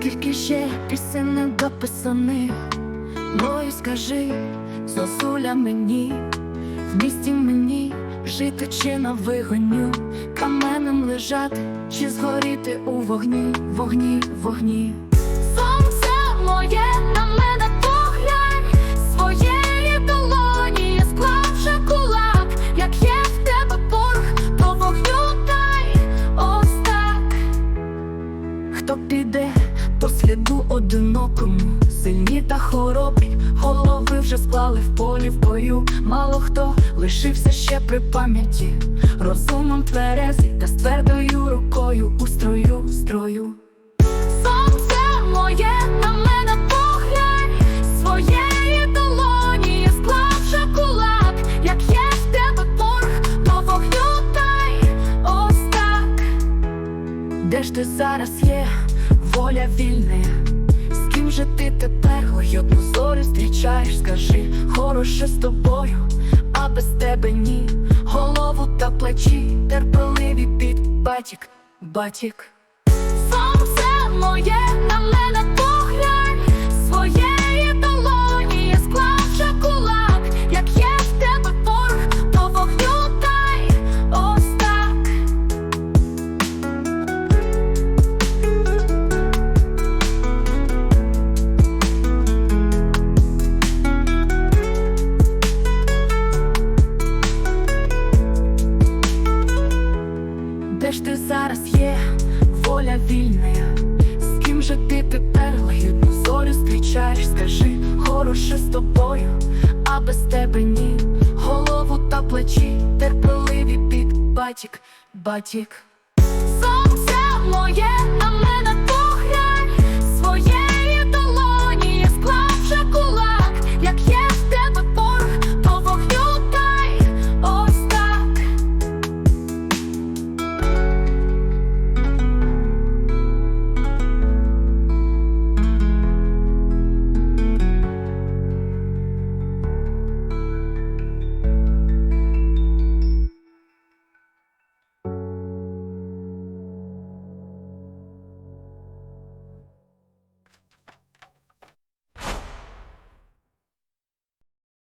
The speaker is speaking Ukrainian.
Скільки ще пісень не дописаних, ну скажи, зозуля мені, в місті мені жити чи на вигоню, каменем лежати, чи згоріти у вогні, вогні, вогні. Сонце моє на мене Хто піде по сліду одинокому, сильні та хоробрі, голови вже склали в полі в бою. Мало хто лишився ще при пам'яті, розумом тверезий та з твердою рукою у строю, строю. Де ж ти зараз є, воля вільна? З ким же ти тепер лагідно зорю зустрічаєш, скажи, хороше з тобою, а без тебе ні. Голову та плечі, терпеливі під батік, батік. Сонце Де ж ти зараз є, воля вільна? З ким же ти тепер лагідну зорю зустрічаєш, скажи, хороше з тобою, а без тебе ні. Голову та плечі, терпеливі під батік, батік. Сонце моє на мене